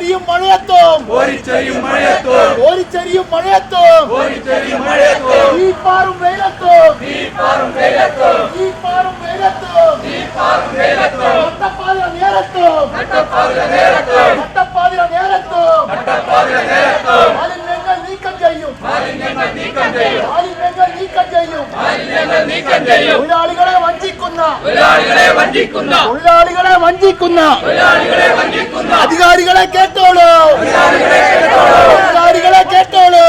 ഓരിച്ചെരിയും മഴയത്തും. ഓരിച്ചെരിയും മഴയത്തും. ഓരിച്ചെരിയും മഴയത്തും. ഓരിച്ചെരിയും മഴയത്തും. ഈ പാറും വെയിലത്തും. ഈ പാറും വെയിലത്തും. ഈ പാറും വെയിലത്തും. ഈ പാറും വെയിലത്തും. നട്ടപ്പാതിര നേരത്തും. നട്ടപ്പാതിര നേരത്തും. നട്ടപ്പാതിര നേരത്തും. നട്ടപ്പാതിര നേരത്തും. മാലിന്യങ്ങൾ നീക്കം ചെയ്യും. മാലിന്യങ്ങൾ നീക്കം ചെയ്യും. മാലിന്യങ്ങൾ നീക്കം ചെയ്യും. മാലിന്യങ്ങൾ നീക്കം ചെയ്യും. തൊഴിലാളികളെ തൊഴിലാളികളെ വഞ്ചിക്കുന്ന തൊഴിലാളികളെ വഞ്ചിക്കുന്ന അധികാരികളെ കേട്ടോളൂ. അധികാരികളെ കേട്ടോളൂ.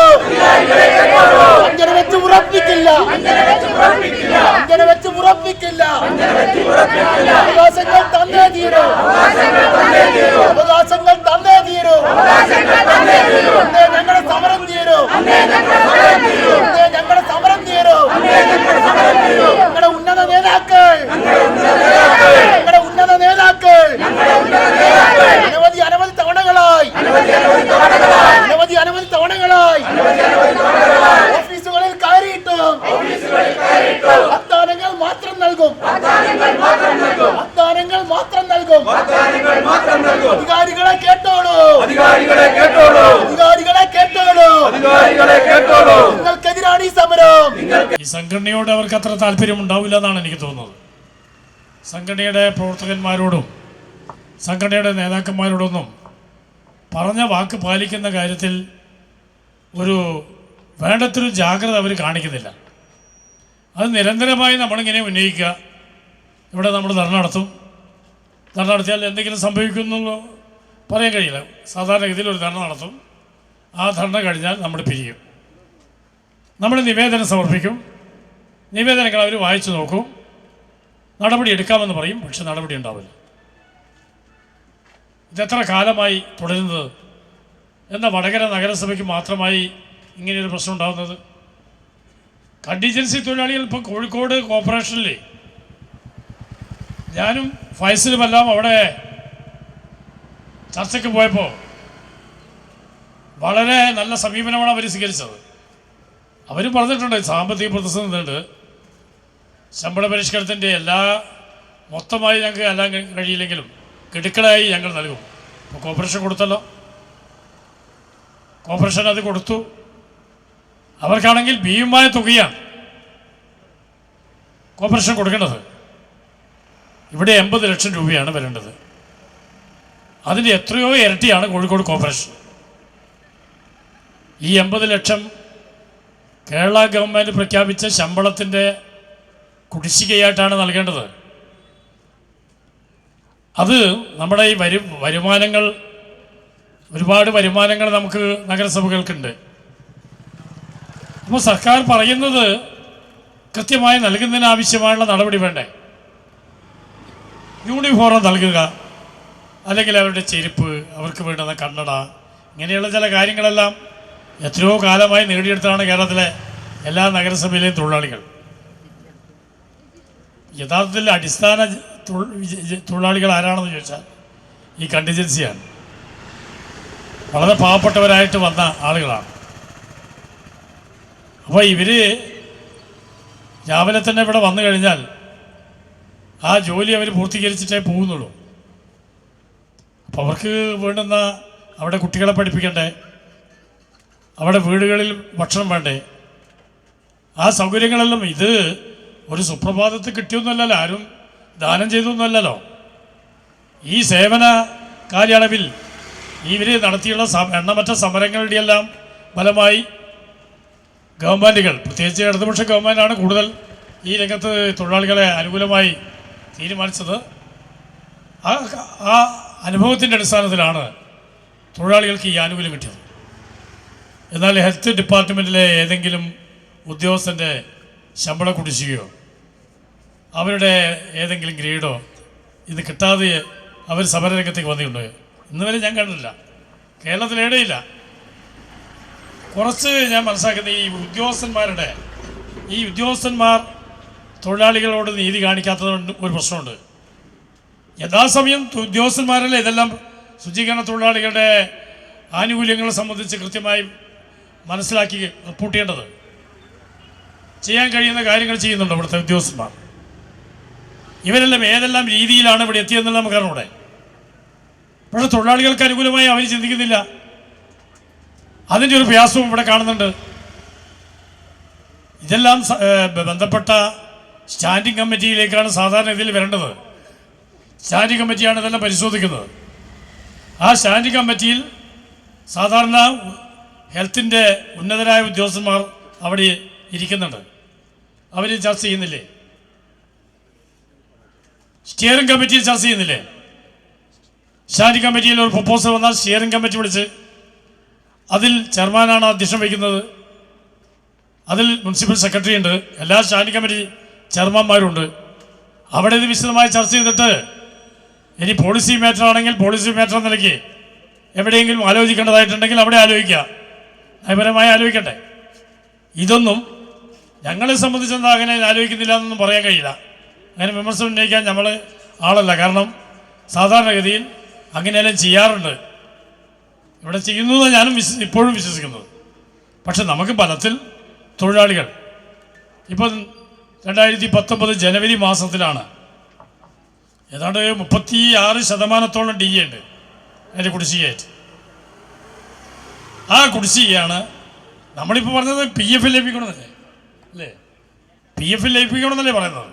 അങ്ങനെ വെച്ച് ഉറപ്പിക്കില്ല. അങ്ങനെ വെച്ച് ഉറപ്പിക്കില്ല. അവകാശങ്ങൾ തന്നേ തീരൂ അവകാശങ്ങൾ തന്നേ തീരൂ അന്നേ ഞങ്ങളുടെ സമരം തീരൂ അന്നേ ഞങ്ങളുടെ സമരം തീരൂ ഞങ്ങളുടെ ഉന്നത നേതാക്കൾ ഞങ്ങളുടെ ഉന്നത നേതാക്കൾ അനവധി അനവധി തവണകളായി അനവധി അനവധി തവണകളായി ഓഫീസുകളിൽ കയറിയിട്ടും വാഗ്ദാനങ്ങൾ മാത്രം നൽകും വാഗ്ദാനങ്ങൾ മാത്രം നൽകും. വാഗ്ദാനങ്ങൾ മാത്രം നൽകും. അധികാരികളെ കേട്ടോളൂ. അധികാരികളെ കേട്ടോളൂ. അധികാരികളെ കേട്ടോളൂ. അധികാരികളെ കേട്ടോളൂ. നിങ്ങൾക്കെതിരാണ് ഈ സമരം. ഈ സംഘടനയോട് അവർക്ക് അത്ര താല്പര്യം ഉണ്ടാവില്ല എന്നാണ് എനിക്ക് തോന്നുന്നത്. സംഘടനയുടെ പ്രവർത്തകന്മാരോടും സംഘടനയുടെ നേതാക്കന്മാരോടൊന്നും പറഞ്ഞ വാക്ക് പാലിക്കുന്ന കാര്യത്തിൽ ഒരു വേണ്ടത്തൊരു ജാഗ്രത അവർ കാണിക്കുന്നില്ല. അത് നിരന്തരമായി നമ്മളിങ്ങനെ ഉന്നയിക്കുക. ഇവിടെ നമ്മൾ ധർണ നടത്തും. ധർണ നടത്തിയാൽ എന്തെങ്കിലും സംഭവിക്കുന്നുള്ളൂ? പറയാൻ കഴിയില്ല. സാധാരണഗതിയിൽ ഒരു ധർണ നടത്തും. ആ ധർണ കഴിഞ്ഞാൽ നമ്മൾ പിരിയും. നമ്മൾ നിവേദനം സമർപ്പിക്കും. നിവേദനങ്ങൾ അവർ വായിച്ചു നോക്കും. നടപടി എടുക്കാമെന്ന് പറയും പക്ഷെ നടപടി ഉണ്ടാവില്ല. ഇതെത്ര കാലമായി തുടരുന്നത്? എന്ന വടകര നഗരസഭയ്ക്ക് മാത്രമായി ഇങ്ങനെയൊരു പ്രശ്നം ഉണ്ടാകുന്നത് കണ്ടിജൻസി തൊഴിലാളികൾ ഇപ്പോൾ കോഴിക്കോട് കോർപ്പറേഷനിലെ ഞാനും ഫൈസലുമെല്ലാം അവിടെ ചർച്ചയ്ക്ക് പോയപ്പോൾ വളരെ നല്ല സമീപനമാണ് അവർ സ്വീകരിച്ചത്. അവരും പറഞ്ഞിട്ടുണ്ട് സാമ്പത്തിക പ്രതിസന്ധി ശമ്പള പരിഷ്കരണത്തിന്റെ എല്ലാ മൊത്തമായി ഞങ്ങൾക്ക് എല്ലാം കഴി- കഴിയില്ലെങ്കിലും കിടുക്കളായി ഞങ്ങൾ നൽകും. ഇപ്പോൾ കോർപ്പറേഷൻ കൊടുത്തല്ലോ. കോപ്പറേഷൻ അത് കൊടുത്തു. അവർക്കാണെങ്കിൽ ഭീമമായ തുകയാണ് കോപ്പറേഷൻ കൊടുക്കേണ്ടത്. ഇവിടെ എൺപത് ലക്ഷം രൂപയാണ് വരേണ്ടത്. അതിന്റെ എത്രയോ ഇരട്ടിയാണ് കോഴിക്കോട് കോർപ്പറേഷൻ. ഈ എൺപത് ലക്ഷം കേരള ഗവൺമെന്റ് പ്രഖ്യാപിച്ച ശമ്പളത്തിന്റെ കുടിശ്ശികയായിട്ടാണ് നൽകേണ്ടത്. അത് നമ്മുടെ ഈ വരു വരുമാനങ്ങൾ ഒരുപാട് വരുമാനങ്ങൾ നമുക്ക് നഗരസഭകൾക്കുണ്ട്. അപ്പോൾ സർക്കാർ പറയുന്നത് കൃത്യമായി നൽകുന്നതിന് ആവശ്യമായുള്ള നടപടി വേണ്ടേ? യൂണിഫോം നൽകുക. അല്ലെങ്കിൽ അവരുടെ ചെരുപ്പ് അവർക്ക് വേണ്ടുന്ന കണ്ണട. ഇങ്ങനെയുള്ള ചില കാര്യങ്ങളെല്ലാം എത്രയോ കാലമായി നേടിയെടുത്താണ് കേരളത്തിലെ എല്ലാ നഗരസഭയിലെയും തൊഴിലാളികൾ. യഥാർത്ഥത്തിൽ അടിസ്ഥാന തൊഴിലാളികൾ ആരാണെന്ന് ചോദിച്ചാൽ ഈ കണ്ടിജൻസിയാണ് വളരെ പാവപ്പെട്ടവരായിട്ട് വന്ന ആളുകളാണ്. അപ്പോൾ ഇവർ രാവിലെ തന്നെ ഇവിടെ വന്നു കഴിഞ്ഞാൽ ആ ജോലി അവർ പൂർത്തീകരിച്ചിട്ടേ പോകുന്നുള്ളൂ. അപ്പോൾ അവർക്ക് വേണ്ടുന്ന അവിടെ കുട്ടികളെ പഠിപ്പിക്കണ്ടേ? അവിടെ വീടുകളിൽ ഭക്ഷണം വേണ്ടേ? ആ സൗകര്യങ്ങളെല്ലാം ഇത് ഒരു സുപ്രഭാതത്തിൽ കിട്ടിയൊന്നുമല്ലല്ലോ ആരും ദാനം ചെയ്തൊന്നുമല്ലല്ലോ. ഈ സേവന കാലയളവിൽ ഇവർ നടത്തിയുള്ള എണ്ണമറ്റ സമരങ്ങളുടെയെല്ലാം ഫലമായി ഗവൺമെന്റുകൾ പ്രത്യേകിച്ച് ഇടതുപക്ഷ ഗവൺമെന്റാണ് കൂടുതൽ ഈ രംഗത്ത് തൊഴിലാളികളെ അനുകൂലമായി തീരുമാനിച്ചത് ആ ആ അനുഭവത്തിന്റെ അടിസ്ഥാനത്തിലാണ് തൊഴിലാളികൾക്ക് ഈ ആനുകൂല്യം കിട്ടിയത്. എന്നാൽ ഹെൽത്ത് ഡിപ്പാർട്ട്മെന്റിലെ ഏതെങ്കിലും ഉദ്യോഗസ്ഥന്റെ ശമ്പള കുടിശ്ശികയോ അവരുടെ ഏതെങ്കിലും ഗ്രേഡോ ഇത് കിട്ടാതെ അവർ സമരരംഗത്തേക്ക് വന്നിട്ടുണ്ട്? ഇന്ന് വരെ ഞാൻ കണ്ടില്ല കേരളത്തിൽ കുറച്ച് ഞാൻ മനസ്സിലാക്കുന്ന ഈ ഉദ്യോഗസ്ഥന്മാരുടെ ഈ ഉദ്യോഗസ്ഥന്മാർ തൊഴിലാളികളോട് നീതി കാണിക്കാത്തതുകൊണ്ട് ഒരു പ്രശ്നമുണ്ട്. യഥാസമയം ഉദ്യോഗസ്ഥന്മാരല്ല ഇതെല്ലാം ശുചീകരണ തൊഴിലാളികളുടെ ആനുകൂല്യങ്ങളെ സംബന്ധിച്ച് കൃത്യമായി മനസ്സിലാക്കി റിപ്പോർട്ട് ചെയ്യേണ്ടത് ചെയ്യാൻ കഴിയുന്ന കാര്യങ്ങൾ ചെയ്യുന്നുണ്ട് ഇവിടുത്തെ ഉദ്യോഗസ്ഥന്മാർ. ഇവരെല്ലാം ഏതെല്ലാം രീതിയിലാണ് ഇവിടെ എത്തിയതെന്നുള്ള നമുക്ക് അറിഞ്ഞൂടെ. പക്ഷെ തൊഴിലാളികൾക്ക് അനുകൂലമായി അവർ ചിന്തിക്കുന്നില്ല. അതിന്റെ ഒരു വ്യാസവും ഇവിടെ കാണുന്നുണ്ട്. ഇതെല്ലാം ബന്ധപ്പെട്ട സ്റ്റാൻഡിംഗ് കമ്മിറ്റിയിലേക്കാണ് സാധാരണ ഇതിൽ വരേണ്ടത്. സ്റ്റാൻഡിംഗ് കമ്മിറ്റിയാണ് ഇതെല്ലാം പരിശോധിക്കുന്നത്. ആ സ്റ്റാൻഡിംഗ് കമ്മിറ്റിയിൽ സാധാരണ ഹെൽത്തിന്റെ ഉന്നതരായ ഉദ്യോഗസ്ഥന്മാർ അവിടെ ഇരിക്കുന്നുണ്ട്. അവർ ചർച്ച ചെയ്യുന്നില്ലേ? സ്റ്റിയറിംഗ് കമ്മിറ്റിയിൽ ചർച്ച ചെയ്യുന്നില്ലേ? സ്റ്റാൻഡിംഗ് കമ്മിറ്റിയിൽ ഒരു പ്രപ്പോസൽ വന്നാൽ സ്റ്റിയറിംഗ് കമ്മിറ്റി വിളിച്ച് അതിൽ ചെയർമാനാണ് അധ്യക്ഷം വഹിക്കുന്നത് അതിൽ മുനിസിപ്പൽ സെക്രട്ടറി ഉണ്ട് എല്ലാ സ്റ്റാൻഡിംഗ് കമ്മിറ്റി ചെയർമാന്മാരുണ്ട് അവിടെ ഇത് വിശദമായി ചർച്ച ചെയ്തിട്ട് ഇനി പോളിസി മാറ്റർ ആണെങ്കിൽ പോളിസി മാറ്റർ നിലയ്ക്ക് എവിടെയെങ്കിലും ആലോചിക്കേണ്ടതായിട്ടുണ്ടെങ്കിൽ അവിടെ ആലോചിക്കുക. നയപരമായി ആലോചിക്കട്ടെ ഇതൊന്നും ഞങ്ങളെ സംബന്ധിച്ചെന്താ അങ്ങനെ ആലോചിക്കുന്നില്ല എന്നൊന്നും പറയാൻ കഴിയില്ല. അങ്ങനെ വിമർശനം ഉന്നയിക്കാൻ നമ്മൾ ആളല്ല. കാരണം സാധാരണഗതിയിൽ അങ്ങനെയെല്ലാം ചെയ്യാറുണ്ട്. ഇവിടെ ചെയ്യുന്നു എന്ന് ഞാനും വിശ്വ ഇപ്പോഴും വിശ്വസിക്കുന്നത്. പക്ഷെ നമുക്ക് ബലത്തിൽ തൊഴിലാളികൾ ഇപ്പം രണ്ടായിരത്തി പത്തൊമ്പത് ജനുവരി മാസത്തിലാണ്. ഏതാണ്ട് മുപ്പത്തി ആറ് ശതമാനത്തോളം ഡി ഉണ്ട് അതിന്റെ കുടിശ്ശികയായിട്ട്. ആ കുടിശ്ശികയാണ് നമ്മളിപ്പോൾ പറഞ്ഞത് പി എഫ് ലഭിക്കണമെന്നല്ലേ? അല്ലേ? പി എഫ് ലയിപ്പിക്കണമെന്നല്ലേ പറയുന്നത്?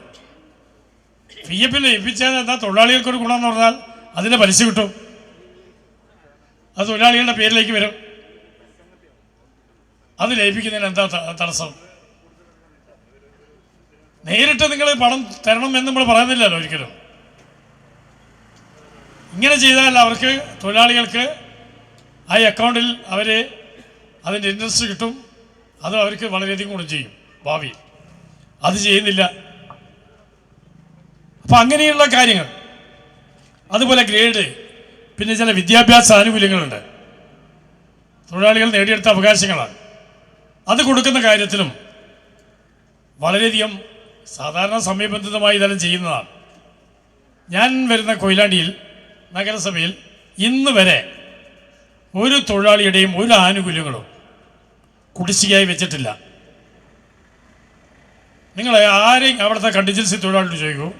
പി എഫ് ലയിപ്പിച്ചാൽ എന്താ തൊഴിലാളികൾക്കൊരു ഗുണമെന്ന് പറഞ്ഞാൽ അതിന്റെ പലിശ കിട്ടും. അത് തൊഴിലാളികളുടെ പേരിലേക്ക് വരും. അത് ലയിപ്പിക്കുന്നതിന് എന്താ തടസ്സം? നേരിട്ട് നിങ്ങൾ പണം തരണം എന്ന് നമ്മൾ പറയുന്നില്ലല്ലോ ഒരിക്കലും. ഇങ്ങനെ ചെയ്താൽ അവർക്ക് തൊഴിലാളികൾക്ക് ആ അക്കൗണ്ടിൽ അവർ അതിന്റെ ഇൻട്രസ്റ്റ് കിട്ടും. അത് അവർക്ക് വളരെയധികം ഗുണം ചെയ്യും ഭാവിയിൽ. അത് ചെയ്യുന്നില്ല. അപ്പം അങ്ങനെയുള്ള കാര്യങ്ങൾ. അതുപോലെ ഗ്രേഡ് പിന്നെ ചില വിദ്യാഭ്യാസ ആനുകൂല്യങ്ങളുണ്ട്. തൊഴിലാളികൾ നേടിയെടുത്ത അവകാശങ്ങളാണ്. അത് കൊടുക്കുന്ന കാര്യത്തിലും വളരെയധികം സാധാരണ സമയബന്ധിതമായി ഇതെല്ലാം ചെയ്യുന്നതാണ്. ഞാൻ വരുന്ന കൊയിലാണ്ടിയിൽ നഗരസഭയിൽ ഇന്ന് വരെ ഒരു തൊഴിലാളിയുടെയും ഒരു ആനുകൂല്യങ്ങളും കുടിശ്ശികയായി വെച്ചിട്ടില്ല. നിങ്ങൾ ആരെയും അവിടുത്തെ കണ്ടിജൻസി തൊഴിലാളിയോട് ചോദിക്കൂ.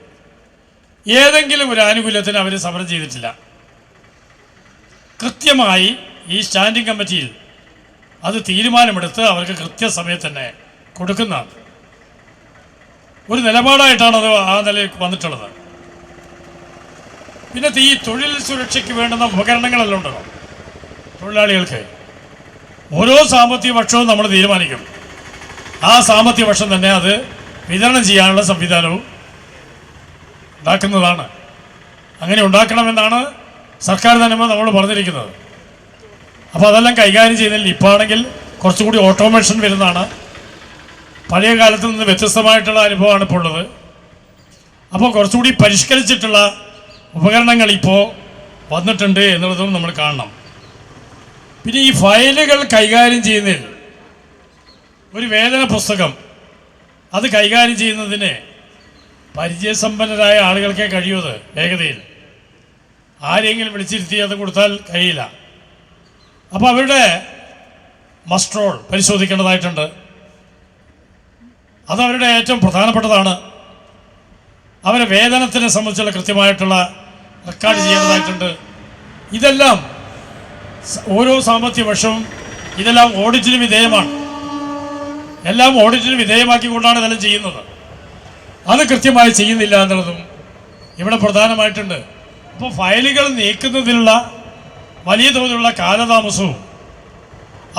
ഏതെങ്കിലും ഒരു ആനുകൂല്യത്തിന് അവർ സമരം ചെയ്തിട്ടില്ല. കൃത്യമായി ഈ സ്റ്റാൻഡിംഗ് കമ്മിറ്റിയിൽ അത് തീരുമാനമെടുത്ത് അവർക്ക് കൃത്യസമയത്ത് തന്നെ കൊടുക്കുന്നതാണ്. ഒരു നിലപാടായിട്ടാണ് അത് ആ നിലയിലേക്ക് വന്നിട്ടുള്ളത്. പിന്നെ ഈ തൊഴിൽ സുരക്ഷയ്ക്ക് വേണ്ടുന്ന ഉപകരണങ്ങളെല്ലാം ഉണ്ടല്ലോ. തൊഴിലാളികൾക്ക് ഓരോ സാമ്പത്തിക വർഷവും നമ്മൾ തീരുമാനിക്കും. ആ സാമ്പത്തിക വർഷം തന്നെ അത് വിതരണം ചെയ്യാനുള്ള സംവിധാനവും ഉണ്ടാക്കുന്നതാണ്. അങ്ങനെ ഉണ്ടാക്കണമെന്നാണ് സർക്കാർ തന്നെ നമ്മൾ പറഞ്ഞിരിക്കുന്നത്. അപ്പോൾ അതെല്ലാം കൈകാര്യം ചെയ്യുന്നതിൽ ഇപ്പോൾ ആണെങ്കിൽ കുറച്ചുകൂടി ഓട്ടോമേഷൻ വരുന്നതാണ്. പഴയ കാലത്ത് നിന്ന് വ്യത്യസ്തമായിട്ടുള്ള അനുഭവമാണ് ഇപ്പോൾ ഉള്ളത്. അപ്പോൾ കുറച്ചുകൂടി പരിഷ്കരിച്ചിട്ടുള്ള ഉപകരണങ്ങൾ ഇപ്പോൾ വന്നിട്ടുണ്ട് എന്നുള്ളതും നമ്മൾ കാണണം. പിന്നെ ഈ ഫയലുകൾ കൈകാര്യം ചെയ്യുന്നതിൽ ഒരു വേദന പുസ്തകം അത് കൈകാര്യം ചെയ്യുന്നതിന് പരിചയസമ്പന്നരായ ആളുകൾക്കേ കഴിയൂത് വേഗതയിൽ. ആരെങ്കിലും വിളിച്ചിരുത്തി അത് കൊടുത്താൽ കഴിയില്ല. അപ്പോൾ അവരുടെ മസ്ട്രോൾ പരിശോധിക്കേണ്ടതായിട്ടുണ്ട്. അത് അവരുടെ ഏറ്റവും പ്രധാനപ്പെട്ടതാണ്. അവരെ വേതനത്തിനെ സംബന്ധിച്ചുള്ള കൃത്യമായിട്ടുള്ള റെക്കോർഡ് ചെയ്യേണ്ടതായിട്ടുണ്ട്. ഇതെല്ലാം ഓരോ സാമ്പത്തിക വർഷവും ഇതെല്ലാം ഓഡിറ്റിന് വിധേയമാണ്. എല്ലാം ഓഡിറ്റിന് വിധേയമാക്കിക്കൊണ്ടാണ് ഇതെല്ലാം ചെയ്യുന്നത്. അത് കൃത്യമായി ചെയ്യുന്നില്ല എന്നുള്ളതും ഇവിടെ പ്രധാനമായിട്ടുണ്ട്. അപ്പോൾ ഫയലുകൾ നീക്കുന്നതിനുള്ള വലിയ തോതിലുള്ള കാലതാമസവും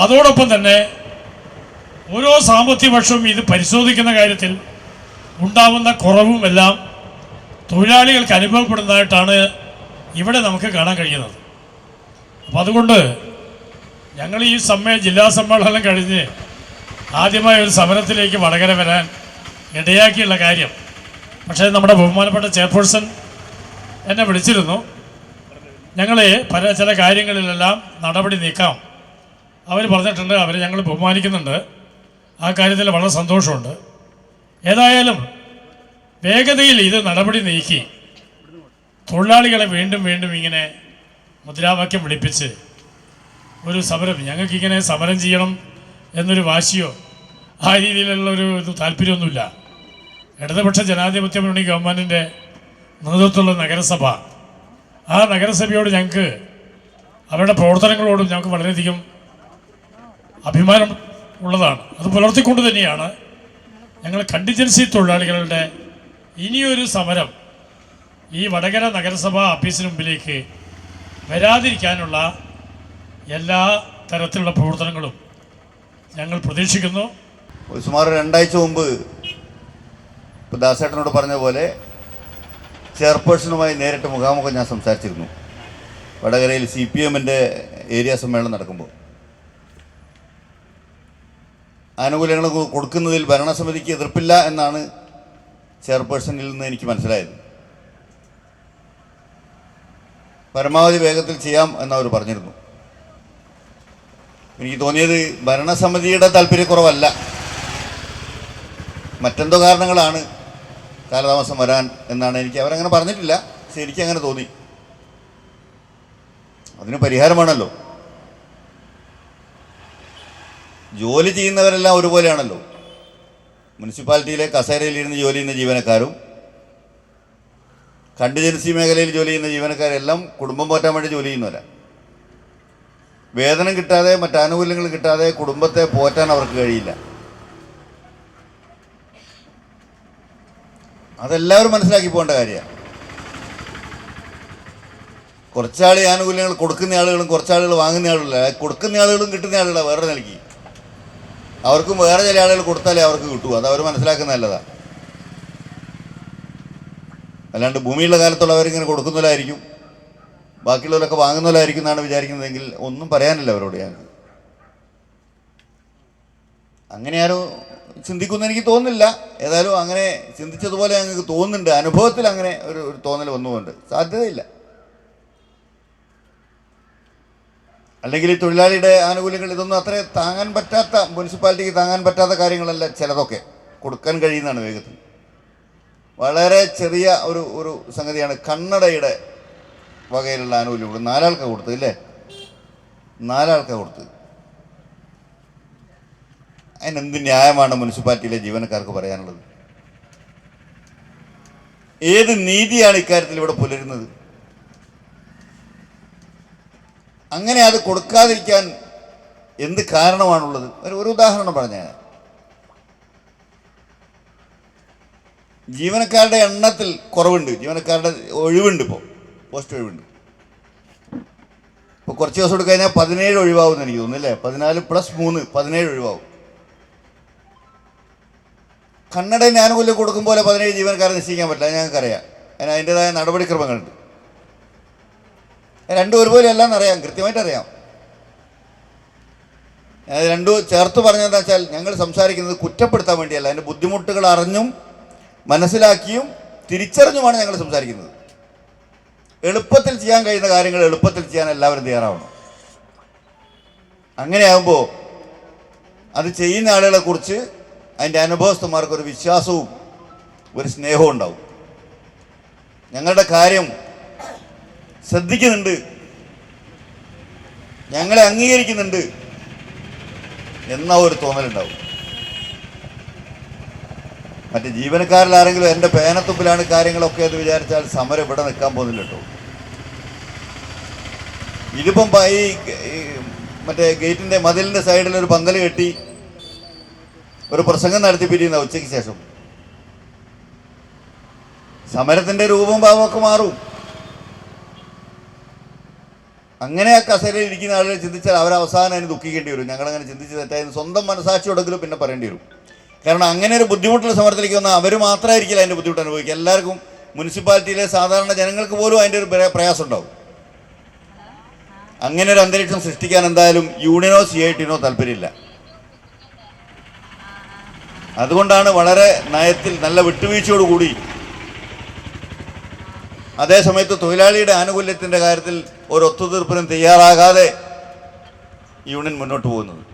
അതോടൊപ്പം തന്നെ ഓരോ സാമ്പത്തിക വർഷവും ഇത് പരിശോധിക്കുന്ന കാര്യത്തിൽ ഉണ്ടാവുന്ന കുറവും എല്ലാം തൊഴിലാളികൾക്ക് അനുഭവപ്പെടുന്നതായിട്ടാണ് ഇവിടെ നമുക്ക് കാണാൻ കഴിയുന്നത്. അപ്പം അതുകൊണ്ട് ഞങ്ങൾ ഈ സമയ ജില്ലാ സമ്മേളനം കഴിഞ്ഞ് ആദ്യമായ ഒരു സമരത്തിലേക്ക് വടകര വരാൻ ഇടയാക്കിയുള്ള കാര്യം. പക്ഷേ നമ്മുടെ ബഹുമാനപ്പെട്ട ചെയർപേഴ്സൺ എന്നെ വിളിച്ചിരുന്നു. ഞങ്ങളെ പല ചില കാര്യങ്ങളിലെല്ലാം നടപടി നീക്കാം. അവർ പറഞ്ഞിട്ടുണ്ട് അവരെ ഞങ്ങൾ ബഹുമാനിക്കുന്നുണ്ട്. ആ കാര്യത്തിൽ വളരെ സന്തോഷമുണ്ട്. ഏതായാലും വേഗതയിൽ ഇത് നടപടി നീക്കി തൊഴിലാളികളെ വീണ്ടും വീണ്ടും ഇങ്ങനെ മുദ്രാവാക്യം വിളിപ്പിച്ച് ഒരു സമരം ഞങ്ങൾക്കിങ്ങനെ സമരം ചെയ്യണം എന്നൊരു വാശിയോ ആ രീതിയിലുള്ള ഒരു ഇത് താല്പര്യമൊന്നുമില്ല. ഇടതുപക്ഷ ജനാധിപത്യ മുന്നണി ഗവൺമെന്റിന്റെ നേതൃത്വമുള്ള നഗരസഭ ആ നഗരസഭയോട് ഞങ്ങൾക്ക് അവരുടെ പ്രവർത്തനങ്ങളോടും ഞങ്ങൾക്ക് വളരെയധികം അഭിമാനം ഉള്ളതാണ്. അത് പുലർത്തിക്കൊണ്ട് തന്നെയാണ് ഞങ്ങൾ കണ്ടിജൻസി തൊഴിലാളികളുടെ ഇനിയൊരു സമരം ഈ വടകര നഗരസഭ ഓഫീസിന് മുമ്പിലേക്ക് വരാതിരിക്കാനുള്ള എല്ലാ തരത്തിലുള്ള പ്രവർത്തനങ്ങളും ഞങ്ങൾ പ്രതീക്ഷിക്കുന്നു. ഒരു സുമാർ രണ്ടാഴ്ച മുമ്പ് ഇപ്പോൾ ദാസേട്ടനോട് പറഞ്ഞ പോലെ ചെയർപേഴ്സണുമായി നേരിട്ട് മുഖാമുഖം ഞാൻ സംസാരിച്ചിരുന്നു. വടകരയിൽ സി പി എമ്മിന്റെ ഏരിയ സമ്മേളനം നടക്കുമ്പോൾ. ആനുകൂല്യങ്ങൾ കൊടുക്കുന്നതിൽ ഭരണസമിതിക്ക് എതിർപ്പില്ല എന്നാണ് ചെയർപേഴ്സണിൽ നിന്ന് എനിക്ക് മനസ്സിലായത്. പരമാവധി വേഗത്തിൽ ചെയ്യാം എന്നവർ പറഞ്ഞിരുന്നു. എനിക്ക് തോന്നിയത് ഭരണസമിതിയുടെ താല്പര്യക്കുറവല്ല. മറ്റെന്തോ കാരണങ്ങളാണ് കാലതാമസം വരാൻ എന്നാണ് എനിക്ക് അവരങ്ങനെ പറഞ്ഞിട്ടില്ല. ശരിക്കും അങ്ങനെ തോന്നി. അതിന് പരിഹാരമാണല്ലോ. ജോലി ചെയ്യുന്നവരെല്ലാം ഒരുപോലെയാണല്ലോ. മുനിസിപ്പാലിറ്റിയിലെ കസേരയിലിരുന്ന് ജോലി ചെയ്യുന്ന ജീവനക്കാരും കണ്ടിജൻസി മേഖലയിൽ ജോലി ചെയ്യുന്ന ജീവനക്കാരെല്ലാം കുടുംബം പോറ്റാൻ വേണ്ടി ജോലി ചെയ്യുന്നവരാണ് വേതനം കിട്ടാതെ മറ്റാനുകൂല്യങ്ങൾ കിട്ടാതെ കുടുംബത്തെ പോറ്റാൻ അവർക്ക് കഴിയില്ല. അതെല്ലാവരും മനസ്സിലാക്കി പോകേണ്ട കാര്യമാണ് കുറച്ചാൾ ആനുകൂല്യങ്ങൾ കൊടുക്കുന്ന ആളുകളും കുറച്ചാളുകൾ വാങ്ങുന്ന ആളുകളല്ല. കൊടുക്കുന്ന ആളുകളും കിട്ടുന്ന ആളുകളാണ് വേറെ നിലയ്ക്ക്. അവർക്കും വേറെ ചില ആളുകൾ കൊടുത്താലേ അവർക്ക് കിട്ടൂ. അത് അവർ മനസ്സിലാക്കുന്ന നല്ലതാണ് അല്ലാണ്ട് ഭൂമിയുള്ള കാലത്തുള്ളവരിങ്ങനെ കൊടുക്കുന്നതായിരിക്കും ബാക്കിയുള്ളവരൊക്കെ വാങ്ങുന്നതായിരിക്കും എന്നാണ് വിചാരിക്കുന്നതെങ്കിൽ ഒന്നും പറയാനില്ല അവരോട് ഞാൻ അങ്ങനെ ആരോ ചിന്തിക്കുമെന്ന് എനിക്ക് തോന്നുന്നില്ല. ഏതായാലും അങ്ങനെ ചിന്തിച്ചതുപോലെ ഞങ്ങൾക്ക് തോന്നുന്നുണ്ട്. അനുഭവത്തിൽ അങ്ങനെ ഒരു ഒരു തോന്നൽ വന്നുകൊണ്ട് സാധ്യതയില്ല. അല്ലെങ്കിൽ ഈ തൊഴിലാളിയുടെ ആനുകൂല്യങ്ങൾ ഇതൊന്നും അത്ര താങ്ങാൻ പറ്റാത്ത മുനിസിപ്പാലിറ്റിക്ക് താങ്ങാൻ പറ്റാത്ത കാര്യങ്ങളല്ല ചിലതൊക്കെ. കൊടുക്കാൻ കഴിയുന്നതാണ് വേഗത്തിൽ. വളരെ ചെറിയ ഒരു ഒരു സംഗതിയാണ് കണ്ണടയുടെ വകയിലുള്ള ആനുകൂല്യം കൊടുത്ത് നാലാൾക്ക് കൊടുത്തത് ഇല്ലേ? നാലാൾക്ക് കൊടുത്തത്. അതിനെന്ത് ന്യായമാണ് മുനിസിപ്പാലിറ്റിയിലെ ജീവനക്കാർക്ക് പറയാനുള്ളത്? ഏത് നീതിയാണ് ഇക്കാര്യത്തിൽ ഇവിടെ പുലരുന്നത്? അങ്ങനെ അത് കൊടുക്കാതിരിക്കാൻ എന്ത് കാരണമാണുള്ളത്? ഒരു ഒരു ഉദാഹരണം പറഞ്ഞാൽ ജീവനക്കാരുടെ എണ്ണത്തിൽ കുറവുണ്ട്. ജീവനക്കാരുടെ ഒഴിവുണ്ട് ഇപ്പോൾ പോസ്റ്റ് ഒഴിവുണ്ട്. ഇപ്പോൾ കുറച്ച് ദിവസം കൂടി കഴിഞ്ഞാൽ പതിനേഴ് ഒഴിവാകുമെന്ന് എനിക്ക് തോന്നുന്നില്ലേ പതിനാല് പ്ലസ് മൂന്ന് പതിനേഴ് ഒഴിവാകും കന്നഡയിൽ ഞാനും കൊടുക്കും പോലെ പതിനേഴ് ജീവനക്കാരെ നിശ്ചയിക്കാൻ പറ്റില്ല? ഞങ്ങൾക്കറിയാം. അതിന് അതിന്റെതായ നടപടിക്രമങ്ങളുണ്ട്. രണ്ടും ഒരുപോലെ അല്ലാന്ന് അറിയാം കൃത്യമായിട്ട് അറിയാം. രണ്ടും ചേർത്ത് പറഞ്ഞതെന്ന് വെച്ചാൽ ഞങ്ങൾ സംസാരിക്കുന്നത് കുറ്റപ്പെടുത്താൻ വേണ്ടിയല്ല. അതിന്റെ ബുദ്ധിമുട്ടുകൾ അറിഞ്ഞും മനസ്സിലാക്കിയും തിരിച്ചറിഞ്ഞുമാണ് ഞങ്ങൾ സംസാരിക്കുന്നത്. എളുപ്പത്തിൽ ചെയ്യാൻ കഴിയുന്ന കാര്യങ്ങൾ എളുപ്പത്തിൽ ചെയ്യാൻ എല്ലാവരും തയ്യാറാവണം. അങ്ങനെയാകുമ്പോൾ അത് ചെയ്യുന്ന ആളുകളെ കുറിച്ച് അതിന്റെ അനുഭവസ്ഥന്മാർക്ക് ഒരു വിശ്വാസവും ഒരു സ്നേഹവും ഉണ്ടാവും. ഞങ്ങളുടെ കാര്യം ശ്രദ്ധിക്കുന്നുണ്ട്. ഞങ്ങളെ അംഗീകരിക്കുന്നുണ്ട് എന്ന ഒരു തോന്നലുണ്ടാവും. മറ്റ് ജീവനക്കാരിൽ ആരെങ്കിലും എന്റെ പേനത്തുപ്പിലാണ് കാര്യങ്ങളൊക്കെ എന്ന് വിചാരിച്ചാൽ സമരം ഇവിടെ നിൽക്കാൻ പോകുന്നില്ല കേട്ടോ. ഇതിപ്പം ഈ മറ്റേ ഗേറ്റിന്റെ മതിലിന്റെ സൈഡിൽ ഒരു പന്തൽ കെട്ടി ഒരു പ്രസംഗം നടത്തി പിരിയുന്ന ഉച്ചയ്ക്ക് ശേഷം. സമരത്തിന്റെ രൂപം ഭാവമൊക്കെ മാറും. അങ്ങനെ ആ കസേരയിൽ ഇരിക്കുന്ന ആളുകൾ ചിന്തിച്ചാൽ അവർ അവസാനം അതിന് ദുഃഖിക്കേണ്ടി വരും. ഞങ്ങളങ്ങനെ ചിന്തിച്ച് തെറ്റായിരുന്നു സ്വന്തം മനസാക്ഷിയോടെങ്കിലും പിന്നെ പറയേണ്ടി വരും. കാരണം അങ്ങനെ ഒരു ബുദ്ധിമുട്ടുള്ള സമരത്തിലേക്ക് വന്നാൽ അവർ മാത്രമായിരിക്കില്ല അതിന്റെ ബുദ്ധിമുട്ട് അനുഭവിക്കുക. എല്ലാവർക്കും മുനിസിപ്പാലിറ്റിയിലെ സാധാരണ ജനങ്ങൾക്ക് പോലും അതിന്റെ ഒരു പ്രയ- പ്രയാസം ഉണ്ടാവും അങ്ങനെ ഒരു അന്തരീക്ഷം സൃഷ്ടിക്കാൻ എന്തായാലും യൂണിയനോ സി ഐ ടിനോ താല്പര്യമില്ല. അതുകൊണ്ടാണ് വളരെ നയത്തിൽ നല്ല വിട്ടുവീഴ്ചയോടുകൂടി അതേസമയത്ത് തൊഴിലാളിയുടെ ആനുകൂല്യത്തിന്റെ കാര്യത്തിൽ ഒരു ഒത്തുതീർപ്പിനും തയ്യാറാകാതെ യൂണിയൻ മുന്നോട്ട് പോകുന്നത്.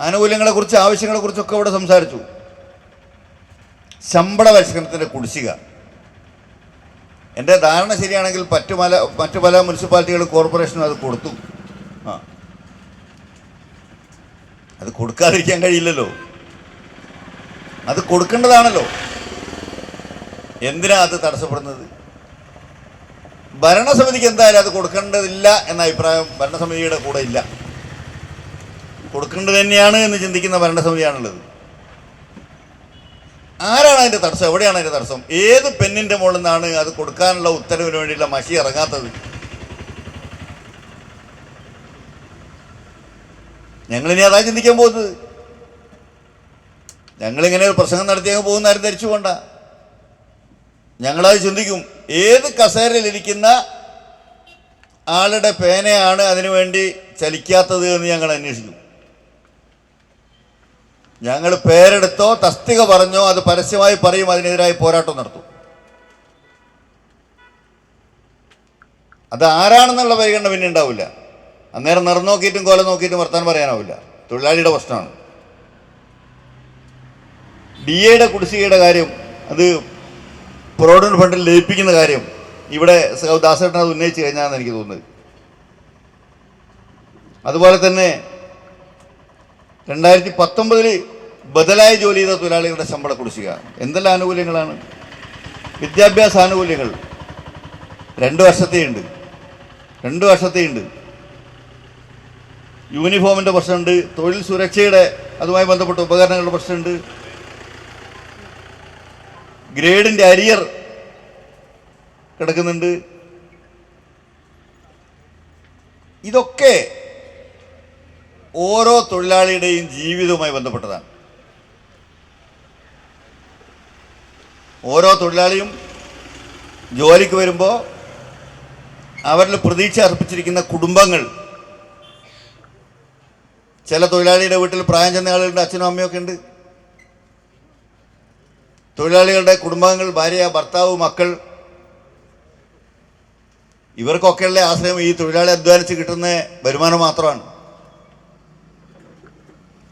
ആനുകൂല്യങ്ങളെക്കുറിച്ച് ആവശ്യങ്ങളെക്കുറിച്ചൊക്കെ ഇവിടെ സംസാരിച്ചു. ശമ്പള പരിഷ്കരണത്തിന്റെ കുടിശ്ശിക. എന്റെ ധാരണ ശരിയാണെങ്കിൽ മറ്റു പല മറ്റു പല മുനിസിപ്പാലിറ്റികളും കോർപ്പറേഷനും അത് കൊടുത്തു. ആ. അത് കൊടുക്കാതിരിക്കാൻ കഴിയില്ലല്ലോ. അത് കൊടുക്കേണ്ടതാണല്ലോ. എന്തിനാ അത് തടസ്സപ്പെടുന്നത്? ഭരണസമിതിക്ക് എന്തായാലും അത് കൊടുക്കേണ്ടതില്ല എന്ന അഭിപ്രായം ഭരണസമിതിയുടെ കൂടെ ഇല്ല. കൊടുക്കേണ്ടത് തന്നെയാണ് എന്ന് ചിന്തിക്കുന്ന ഭരണസമിതിയാണുള്ളത്. ആരാണ് അതിന്റെ തടസ്സം? എവിടെയാണ് അതിന്റെ തടസ്സം? ഏത് പെണ്ണിന്റെ മുകളിൽ നിന്നാണ് അത് കൊടുക്കാനുള്ള ഉത്തരവിന് വേണ്ടിയുള്ള മഷി ഇറങ്ങാത്തത്? ഞങ്ങളിനി അതാ ചിന്തിക്കാൻ പോകുന്നത്. ഞങ്ങളിങ്ങനെ ഒരു പ്രസംഗം നടത്തിയാൽ പോകുന്ന ആരും ധരിച്ചു കൊണ്ട ഞങ്ങളത് ചിന്തിക്കും. ഏത് കസേരയിലിരിക്കുന്ന ആളുടെ പേനയാണ് അതിനുവേണ്ടി ചലിക്കാത്തത് എന്ന് ഞങ്ങൾ അന്വേഷിക്കും. ഞങ്ങൾ പേരെടുത്തോ തസ്തിക പറഞ്ഞോ അത് പരസ്യമായി പറയും അതിനെതിരായി പോരാട്ടം നടത്തും. അത് ആരാണെന്നുള്ള പരിഗണന പിന്നെ ഉണ്ടാവില്ല. അന്നേരം നിറം നോക്കിയിട്ടും കൊല നോക്കിയിട്ടും വർത്താൻ പറയാനാവില്ല. തൊഴിലാളിയുടെ പ്രശ്നമാണ്. ഡി എയുടെ കുടിശ്ശികയുടെ കാര്യം അത് പ്രോവിഡന്റ് ഫണ്ടിൽ ലയിപ്പിക്കുന്ന കാര്യം ഇവിടെ ദാസേട്ടൻ അത് ഉന്നയിച്ചു കഴിഞ്ഞാന്ന് എനിക്ക് തോന്നുന്നത്. അതുപോലെ തന്നെ രണ്ടായിരത്തി പത്തൊമ്പതിൽ ബദലായി ജോലി ചെയ്ത തൊഴിലാളികളുടെ ശമ്പള കുടിശ്ശിക. എന്തെല്ലാം ആനുകൂല്യങ്ങളാണ്? വിദ്യാഭ്യാസ ആനുകൂല്യങ്ങൾ. രണ്ട് വർഷത്തെയുണ്ട് രണ്ട് വർഷത്തെയുണ്ട് യൂണിഫോമിന്റെ പ്രശ്നമുണ്ട്. തൊഴിൽ സുരക്ഷയുടെ അതുമായി ബന്ധപ്പെട്ട ഉപകരണങ്ങളുടെ പ്രശ്നമുണ്ട്. ഗ്രേഡിന്റെ അരിയർ കിടക്കുന്നുണ്ട്. ഇതൊക്കെ ഓരോ തൊഴിലാളിയുടെയും ജീവിതവുമായി ബന്ധപ്പെട്ടതാണ്. ഓരോ തൊഴിലാളിയും ജോലിക്ക് വരുമ്പോൾ അവരിൽ പ്രതീക്ഷ അർപ്പിച്ചിരിക്കുന്ന കുടുംബങ്ങൾ ചില തൊഴിലാളിയുടെ വീട്ടിൽ പ്രായം ചെന്ന ആളുകളുടെ അച്ഛനും അമ്മയൊക്കെ ഉണ്ട്. തൊഴിലാളികളുടെ കുടുംബാംഗങ്ങൾ ഭാര്യ ഭർത്താവ് മക്കൾ ഇവർക്കൊക്കെയുള്ള ആശ്രയം ഈ തൊഴിലാളി അധ്വാനിച്ച് കിട്ടുന്ന വരുമാനം മാത്രമാണ്.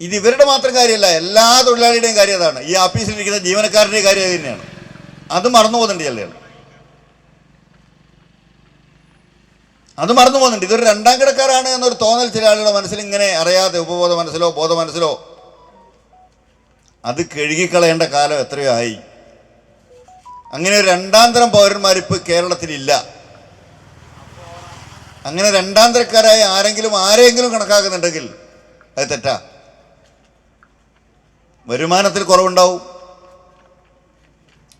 ഇത് ഇവരുടെ മാത്രം കാര്യമല്ല എല്ലാ തൊഴിലാളിയുടെയും കാര്യം അതാണ്. ഈ ഓഫീസിലിരിക്കുന്ന ജീവനക്കാരുടെ കാര്യം തന്നെയാണ്. അത് മറന്നു പോകുന്നുണ്ട് ചിലയാൾ അത് മറന്നു പോകുന്നുണ്ട്. ഇതൊരു രണ്ടാം കിടക്കാരാണ് എന്നൊരു തോന്നൽ ചില ആളുകളുടെ മനസ്സിൽ ഇങ്ങനെ അറിയാതെ ഉപബോധ മനസ്സിലോ ബോധ മനസ്സിലോ അത് കഴുകിക്കളയേണ്ട കാലം എത്രയോ ആയി. അങ്ങനെ രണ്ടാം തരം പൗരന്മാരിപ്പ് കേരളത്തിലില്ല. അങ്ങനെ രണ്ടാം തരക്കാരായ ആരെങ്കിലും ആരെങ്കിലും കണക്കാക്കുന്നുണ്ടെങ്കിൽ അത് തെറ്റാ. വരുമാനത്തിൽ കുറവുണ്ടാവും.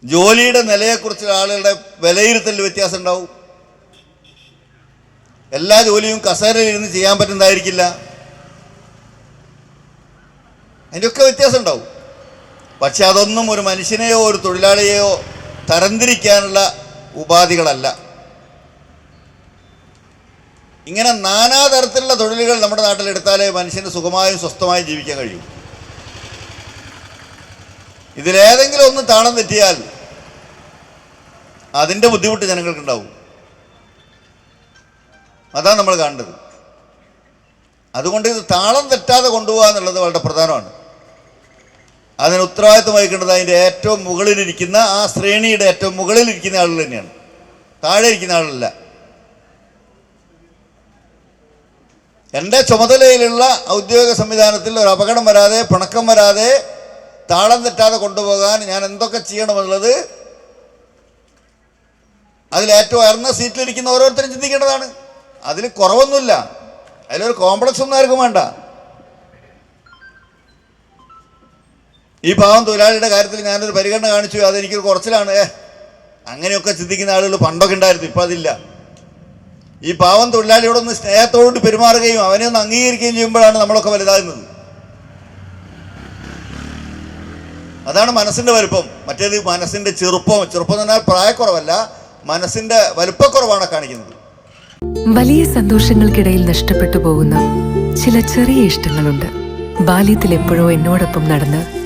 ജോലിയുടെ നിലയെക്കുറിച്ച് ആളുകളുടെ വിലയിരുത്തലിൽ വ്യത്യാസം ഉണ്ടാവും എല്ലാ ജോലിയും കസേരയിൽ ഇരുന്ന് ചെയ്യാൻ പറ്റുന്നതായിരിക്കില്ല. അതിന്റെയൊക്കെ വ്യത്യാസം ഉണ്ടാവും പക്ഷെ അതൊന്നും ഒരു മനുഷ്യനെയോ ഒരു തൊഴിലാളിയെയോ തരംതിരിക്കാനുള്ള ഉപാധികളല്ല. ഇങ്ങനെ നാനാതരത്തിലുള്ള തൊഴിലുകൾ നമ്മുടെ നാട്ടിലെടുത്താലേ മനുഷ്യന് സുഖമായും സ്വസ്ഥമായും ജീവിക്കാൻ കഴിയും. ഇതിലേതെങ്കിലും ഒന്ന് താളം തെറ്റിയാൽ അതിന്റെ ബുദ്ധിമുട്ട് ജനങ്ങൾക്കുണ്ടാവും. അതാണ് നമ്മൾ കാണേണ്ടത്. അതുകൊണ്ട് ഇത് താളം തെറ്റാതെ കൊണ്ടുപോകുക എന്നുള്ളത് വളരെ പ്രധാനമാണ്. അതിന് ഉത്തരവാദിത്വം വഹിക്കേണ്ടത് അതിന്റെ ഏറ്റവും മുകളിലിരിക്കുന്ന ആ ശ്രേണിയുടെ ഏറ്റവും മുകളിലിരിക്കുന്ന ആളുകൾ തന്നെയാണ്. താഴെ ഇരിക്കുന്ന ആളല്ല എന്റെ ചുമതലയിലുള്ള ഔദ്യോഗിക സംവിധാനത്തിൽ ഒരു അപകടം വരാതെ പിണക്കം വരാതെ താളം തെറ്റാതെ കൊണ്ടുപോകാൻ ഞാൻ എന്തൊക്കെ ചെയ്യണമെന്നുള്ളത് അതിൽ ഏറ്റവും ഉയർന്ന സീറ്റിലിരിക്കുന്ന ഓരോരുത്തരും ചിന്തിക്കേണ്ടതാണ്. അതിൽ കുറവൊന്നുമില്ല. അതിലൊരു കോംപ്ലക്സ് ഒന്നും ആർക്കും വേണ്ട. ഈ പാവം തൊഴിലാളിയുടെ കാര്യത്തിൽ ഞാനൊരു പരിഗണന കാണിച്ചു അതെനിക്കൊരു കുറച്ചിലാണ്. ഏ അങ്ങനെയൊക്കെ ചിന്തിക്കുന്ന ആളുകൾ പണ്ടൊക്കെ ഉണ്ടായിരുന്നു ഇപ്പം അതില്ല. ഈ പാവം തൊഴിലാളിയോടൊന്ന് സ്നേഹത്തോട് പെരുമാറുകയും അവനെ ഒന്ന് അംഗീകരിക്കുകയും ചെയ്യുമ്പോഴാണ് നമ്മളൊക്കെ വലുതാകുന്നത്. അതാണ് മനസ്സിന്റെ വലുപ്പം. മറ്റേത് മനസ്സിന്റെ ചെറുപ്പം. ചെറുപ്പം എന്ന് പറഞ്ഞാൽ പ്രായക്കുറവല്ല മനസ്സിന്റെ വലുപ്പക്കുറവാണ് കാണിക്കുന്നത്. വലിയ സന്തോഷങ്ങൾക്കിടയിൽ നഷ്ടപ്പെട്ടു പോകുന്ന ചില ചെറിയ ഇഷ്ടങ്ങളുണ്ട്. ബാല്യത്തിൽ എപ്പോഴോ എന്നോടൊപ്പം നടന്ന്